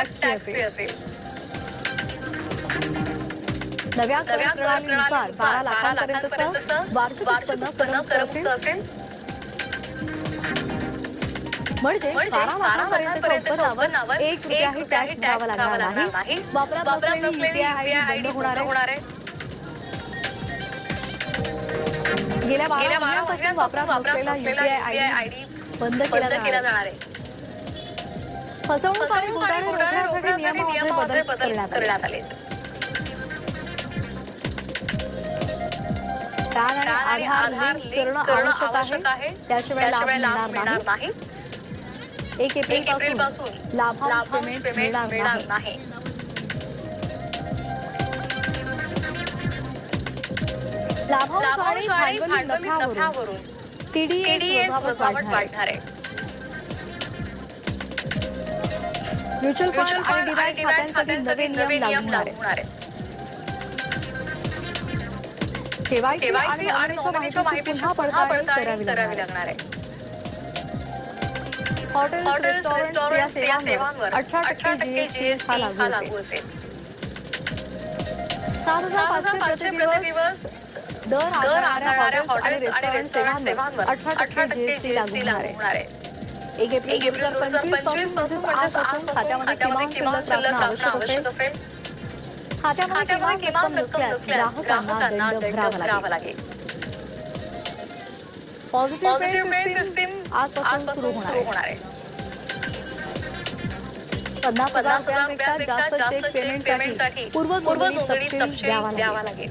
Tax tax fee fee असेल. नव्या कर प्रणालीनुसार बारा लाखांपर्यंतचं लाखांपर्यंतचं वार्षिक वार्षिक उत्पन्न उत्पन्न करमुक्त करमुक्त असेल. असेल. म्हणजे बारा बारा लाखांपर्यंतच्या लाखांपर्यंतच्या उत्पन्नावर उत्पन्नावर एक रुपयाही टॅक्स द्यावा लागणार नाही. वापरात नसलेली UPI आयडी बंद होणार आहे. गेल्या बारा महिन्यांपासून वापरात नसलेला युपीआय आयडी बंद केला जाणार आहे. फसवणूक आणि घोटाळे रोखण्यासाठी नियमामध्ये बदल करण्यात आले. पॅन आणि आधार लिंक करणं आवश्यक आहे. त्याशिवाय लाभ मिळणार नाही. एक एप्रिलपासून लाभांश पेमेंट मिळणार नाही. आणि भांडवली नफ्यावरून टीडीएस वजावट वाढणार आहे. म्युच्युअल फंड आणि डिमॅट खात्यांसाठी नवे नियम लागू होणार आहेत केवायसी आणि माहितीची पुन्हा पडताळणी करावी लागणार आहे. हॉटेल्स या सेवांवर अठरा टक्के जीएसटी हा लागू असेल. सात हजार पाचशे दर हॉटेल्स आणि रेस्टॉरंट सेवांवर अठरा टक्के जीएसटी लागू होणार आहे. एक एप्रिल दोन हजार पंचवीसपासून म्हणजेच आजपासून खात्यामध्ये किमान शिल्लक राखणं आवश्यक असेल खात्यामध्ये किमान रक्कम नसल्यास ग्राहकांना दंड भरावा लागेल. पॉझिटिव्ह पे सिस्टीम आजपासून सुरू होणार आहे. पन्नास हजार रुपयांपेक्षा जास्त चेक पेमेंटसाठी पूर्व पूर्व नोंदणी तपशील द्यावा लागेल.